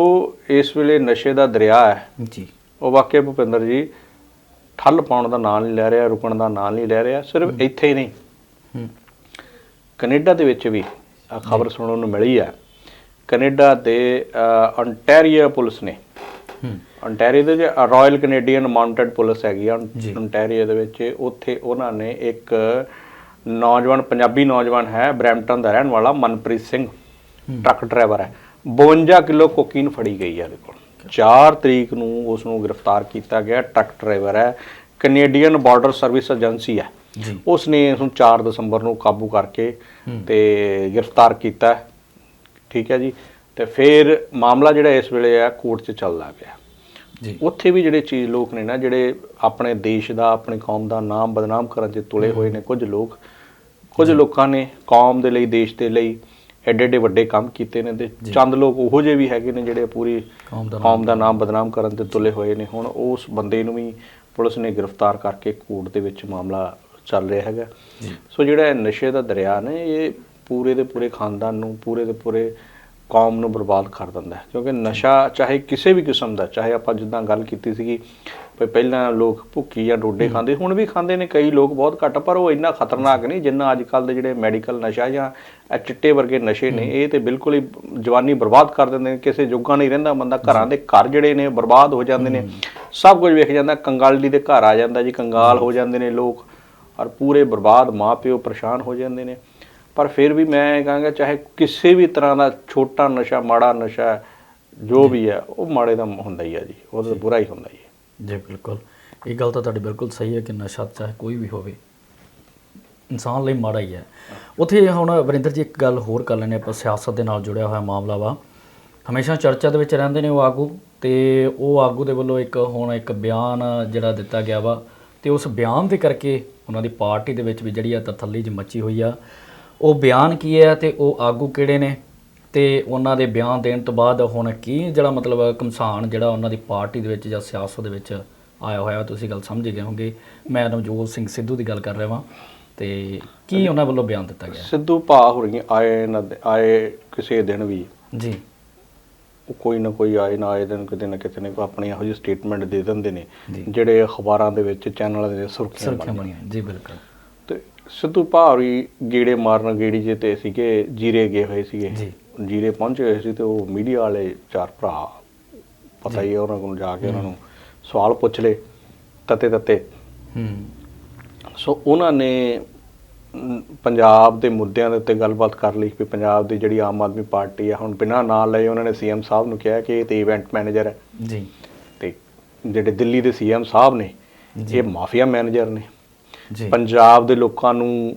ਇਸ ਵੇਲੇ ਨਸ਼ੇ ਦਾ ਦਰਿਆ ਹੈ
ਜੀ।
ਉਹ ਵਾਕਿਆ ਭੁਪਿੰਦਰ ਜੀ ਠੱਲ ਪਾਉਣ ਦਾ ਨਾਂ ਨਹੀਂ ਲੈ ਰਿਹਾ ਰੁਕਣ ਦਾ ਨਾਂ ਨਹੀਂ ਲੈ ਰਿਹਾ ਸਿਰਫ ਇੱਥੇ ਹੀ ਨਹੀਂ। ਕੈਨੇਡਾ ਦੇ ਵਿੱਚ ਵੀ ਆ ਖਬਰ ਸੁਣਨ ਨੂੰ ਮਿਲੀ ਹੈ। ਕੈਨੇਡਾ ਦੇ ਅੰਟੈਰੀਓ ਪੁਲਿਸ ਨੇ ਅੰਟੈਰੀਓ ਦੇ ਜੇ ਰਾਇਲ ਕੈਨੇਡੀਅਨ ਮਾਊਂਟਡ ਪੁਲਿਸ ਹੈਗੀ ਆ। ਅੰਟੈਰੀਓ ਦੇ ਵਿੱਚ। ਉੱਥੇ ਉਹਨਾਂ ਨੇ ਇੱਕ ਨੌਜਵਾਨ ਪੰਜਾਬੀ ਨੌਜਵਾਨ ਹੈ ਬਰੈਂਪਟਨ ਦਾ ਰਹਿਣ ਵਾਲਾ ਮਨਪ੍ਰੀਤ ਸਿੰਘ ਟਰੱਕ ਡਰਾਈਵਰ ਹੈ। 52 ਕਿਲੋ ਕੋਕੀਨ ਫੜੀ ਗਈ ਹੈ ਕੋਲ। 4 ਤਰੀਕ ਨੂੰ ਉਸ ਨੂੰ ਗ੍ਰਿਫਤਾਰ ਕੀਤਾ ਗਿਆ ਟਰੱਕ ਡਰਾਈਵਰ ਹੈ। ਕੈਨੇਡੀਅਨ ਬਾਰਡਰ ਸਰਵਿਸ ਏਜੰਸੀ ਹੈ। ਉਸ ਨੇ ਇਸ ਨੂੰ 4 ਦਸੰਬਰ ਨੂੰ ਕਾਬੂ ਕਰਕੇ ਤੇ ਗ੍ਰਿਫਤਾਰ ਕੀਤਾ। ਠੀਕ ਹੈ ਜੀ। ਤੇ ਫਿਰ ਮਾਮਲਾ ਜਿਹੜਾ ਇਸ ਵੇਲੇ ਆ ਕੋਰਟ 'ਚ ਚੱਲਦਾ ਪਿਆ।
ਜੀ।
ਉੱਥੇ ਵੀ ਜਿਹੜੇ ਚੀਜ਼ ਲੋਕ ਨੇ ਨਾ ਜਿਹੜੇ ਆਪਣੇ ਦੇਸ਼ ਦਾ ਆਪਣੀ ਕੌਮ ਦਾ ਨਾਮ ਬਦਨਾਮ ਕਰਨ 'ਚ ਤੁਲੇ ਹੋਏ ਨੇ ਕੁਝ ਲੋਕ ਕੁਝ ਲੋਕਾਂ ਨੇ ਕੌਮ ਦੇ ਲਈ ਦੇਸ਼ ਦੇ ਲਈ ਐਡੇ ਐਡੇ ਵੱਡੇ ਕੰਮ ਕੀਤੇ ਨੇ ਤੇ ਚੰਦ ਲੋਕ ਉਹੋ ਜਿਹੇ ਵੀ ਹੈਗੇ ਨੇ ਜਿਹੜੇ ਪੂਰੀ
ਕੌਮ ਦਾ
ਨਾਮ ਬਦਨਾਮ ਕਰਨ ਤੇ ਤੁਲੇ ਹੋਏ ਨੇ। ਹੁਣ ਉਸ ਬੰਦੇ ਨੂੰ ਵੀ ਪੁਲਿਸ ਨੇ ਗ੍ਰਿਫਤਾਰ ਕਰਕੇ ਕੋਰਟ ਦੇ ਵਿੱਚ ਮਾਮਲਾ ਚੱਲ ਰਿਹਾ ਹੈਗਾ। ਸੋ ਜਿਹੜਾ ਨਸ਼ੇ ਦਾ ਦਰਿਆ ਨੇ ਇਹ ਪੂਰੇ ਦੇ ਪੂਰੇ ਖਾਨਦਾਨ ਨੂੰ ਪੂਰੇ ਦੇ ਪੂਰੇ ਕੌਮ ਨੂੰ ਬਰਬਾਦ ਕਰ ਦਿੰਦਾ ਕਿਉਂਕਿ ਨਸ਼ਾ ਚਾਹੇ ਕਿਸੇ ਵੀ ਕਿਸਮ ਦਾ ਚਾਹੇ ਆਪਾਂ ਜਿੱਦਾਂ ਗੱਲ ਕੀਤੀ ਸੀਗੀ ਵੀ ਪਹਿਲਾਂ ਲੋਕ ਭੁੱਕੀ ਜਾਂ ਡੋਡੇ ਖਾਂਦੇ ਹੁਣ ਵੀ ਖਾਂਦੇ ਨੇ ਕਈ ਲੋਕ ਬਹੁਤ ਘੱਟ ਪਰ ਉਹ ਇੰਨਾ ਖਤਰਨਾਕ ਨਹੀਂ ਜਿੰਨਾ ਅੱਜ ਕੱਲ ਦੇ ਜਿਹੜੇ ਮੈਡੀਕਲ ਨਸ਼ਾ ਜਾਂ ਚਿੱਟੇ ਵਰਗੇ ਨਸ਼ੇ ਨੇ ਇਹ ਤੇ ਬਿਲਕੁਲ ਹੀ ਜਵਾਨੀ ਬਰਬਾਦ ਕਰ ਦਿੰਦੇ ਨੇ। ਕਿਸੇ ਜੋਗਾ ਨਹੀਂ ਰਹਿੰਦਾ ਬੰਦਾ ਘਰਾਂ ਦੇ ਘਰ ਜਿਹੜੇ ਨੇ ਬਰਬਾਦ ਹੋ ਜਾਂਦੇ ਨੇ। ਸਭ ਕੁਝ ਵੇਖ ਜਾਂਦਾ ਕੰਗਾਲੀ ਦੇ ਘਰ ਆ ਜਾਂਦਾ ਜੀ ਕੰਗਾਲ ਹੋ ਜਾਂਦੇ ਨੇ ਲੋਕ ਔਰ ਪੂਰੇ ਬਰਬਾਦ ਮਾਪਿਓ ਪਰੇਸ਼ਾਨ ਹੋ ਜਾਂਦੇ ਨੇ। ਪਰ ਫਿਰ ਵੀ ਮੈਂ ਇਹ ਕਹਾਂਗਾ ਚਾਹੇ ਕਿਸੇ ਵੀ ਤਰ੍ਹਾਂ ਦਾ ਛੋਟਾ ਨਸ਼ਾ ਮਾੜਾ ਨਸ਼ਾ ਜੋ ਵੀ ਹੈ ਉਹ ਮਾੜੇ ਦਾ ਹੁੰਦਾ ਹੀ ਹੈ ਜੀ ਉਹਦਾ ਤਾਂ ਬੁਰਾ ਹੀ ਹੁੰਦਾ ਹੀ ਹੈ
ਜੀ ਬਿਲਕੁਲ। ਇਹ ਗੱਲ ਤਾਂ ਤੁਹਾਡੀ ਬਿਲਕੁਲ ਸਹੀ ਹੈ ਕਿ ਨਸ਼ਾ ਚਾਹੇ ਕੋਈ ਵੀ ਹੋਵੇ ਇਨਸਾਨ ਲਈ ਮਾੜਾ ਹੀ ਹੈ। ਉੱਥੇ ਹੁਣ ਵਰਿੰਦਰ ਜੀ ਇੱਕ ਗੱਲ ਹੋਰ ਕਰ ਲੈਣੇ ਆਪਾਂ ਸਿਆਸਤ ਦੇ ਨਾਲ ਜੁੜਿਆ ਹੋਇਆ ਮਾਮਲਾ ਵਾ। ਹਮੇਸ਼ਾ ਚਰਚਾ ਦੇ ਵਿੱਚ ਰਹਿੰਦੇ ਨੇ ਉਹ ਆਗੂ ਤੇ ਉਹ ਆਗੂ ਦੇ ਵੱਲੋਂ ਇੱਕ ਹੁਣ ਇੱਕ ਬਿਆਨ ਜਿਹੜਾ ਦਿੱਤਾ ਗਿਆ ਵਾ ਤੇ ਉਸ ਬਿਆਨ ਦੇ ਕਰਕੇ ਉਹਨਾਂ ਦੀ ਪਾਰਟੀ ਦੇ ਵਿੱਚ ਵੀ ਜਿਹੜੀ ਆ ਤਥੱਲੀ ਚ ਮੱਚੀ ਹੋਈ ਆ। ਉਹ ਬਿਆਨ ਕੀ ਹੈ ਤੇ ਉਹ ਆਗੂ ਕਿਹੜੇ ਨੇ? ਤੇ ਉਹਨਾਂ ਦੇ ਬਿਆਨ ਦੇਣ ਤੋਂ ਬਾਅਦ ਹੁਣ ਕੀ ਜਿਹੜਾ ਮਤਲਬ ਕਮਸਾਨ ਜਿਹੜਾ ਉਹਨਾਂ ਦੀ ਪਾਰਟੀ ਦੇ ਵਿੱਚ ਜਾਂ ਸਿਆਸਤ ਦੇ ਵਿੱਚ ਆਇਆ ਹੋਇਆ ਤੁਸੀਂ ਗੱਲ ਸਮਝ ਗਏ ਹੋਵੋਗੇ। ਮੈਂ ਨਵਜੋਤ ਸਿੰਘ ਸਿੱਧੂ ਦੀ ਗੱਲ ਕਰ ਰਿਹਾ ਵਾਂ ਤੇ ਕੀ ਉਹਨਾਂ ਵੱਲੋਂ ਬਿਆਨ ਦਿੱਤਾ ਗਿਆ?
ਸਿੱਧੂ ਭਾ ਹੋਰੀ ਆਏ ਨਾ ਆਏ ਕਿਸੇ ਦਿਨ ਵੀ।
ਜੀ।
ਕੋਈ ਨਾ ਕੋਈ ਆਏ ਨਾ ਆਏ ਦਿਨ ਕਿਤੇ ਨਾ ਕਿਤੇ ਨੇ ਆਪਣੀ ਇਹੋ ਜਿਹੀ ਸਟੇਟਮੈਂਟ ਦੇ ਦਿੰਦੇ ਨੇ। ਜਿਹੜੇ ਅਖਬਾਰਾਂ ਦੇ ਵਿੱਚ ਚੈਨਲਾਂ ਦੇ ਸੁਰਖੀਆਂ
ਬਣੀਆਂ ਜੀ ਬਿਲਕੁਲ।
ਸਿੱਧੂ ਭਾਰੀ ਗੀੜੇ ਮਾਰਨ ਗੀੜੀ ਜੇ ਤੇ ਸੀਗੇ ਜੀਰੇ ਗਏ ਹੋਏ ਸੀਗੇ।
ਜੀ।
ਜੀਰੇ ਪਹੁੰਚੇ ਹੋਏ ਸੀ ਤੇ ਉਹ ਮੀਡੀਆ ਵਾਲੇ ਚਾਰ ਭਰਾ ਪਤਾ ਹੀ ਹੈ ਉਹਨਾਂ ਕੋਲ ਜਾ ਕੇ ਉਹਨਾਂ ਨੂੰ ਸਵਾਲ ਪੁੱਛ ਲਏ ਤਤੇ ਤਤੇ।
ਹੂੰ।
ਸੋ ਉਹਨਾਂ ਨੇ ਪੰਜਾਬ ਦੇ ਮੁੱਦਿਆਂ ਦੇ ਉੱਤੇ ਗੱਲਬਾਤ ਕਰ ਲਈ ਵੀ ਪੰਜਾਬ ਦੀ ਜਿਹੜੀ ਆਮ ਆਦਮੀ ਪਾਰਟੀ ਆ ਹੁਣ ਬਿਨਾਂ ਨਾਂ ਲਏ ਉਹਨਾਂ ਨੇ ਸੀਐਮ ਸਾਹਿਬ ਨੂੰ ਕਿਹਾ ਕਿ ਇਹ ਤੇ ਇਵੈਂਟ ਮੈਨੇਜਰ ਹੈ।
ਜੀ।
ਤੇ ਜਿਹੜੇ ਦਿੱਲੀ ਦੇ ਸੀਐਮ ਸਾਹਿਬ ਨੇ ਇਹ ਮਾਫੀਆ ਮੈਨੇਜਰ ਨੇ। ਪੰਜਾਬ ਦੇ ਲੋਕਾਂ ਨੂੰ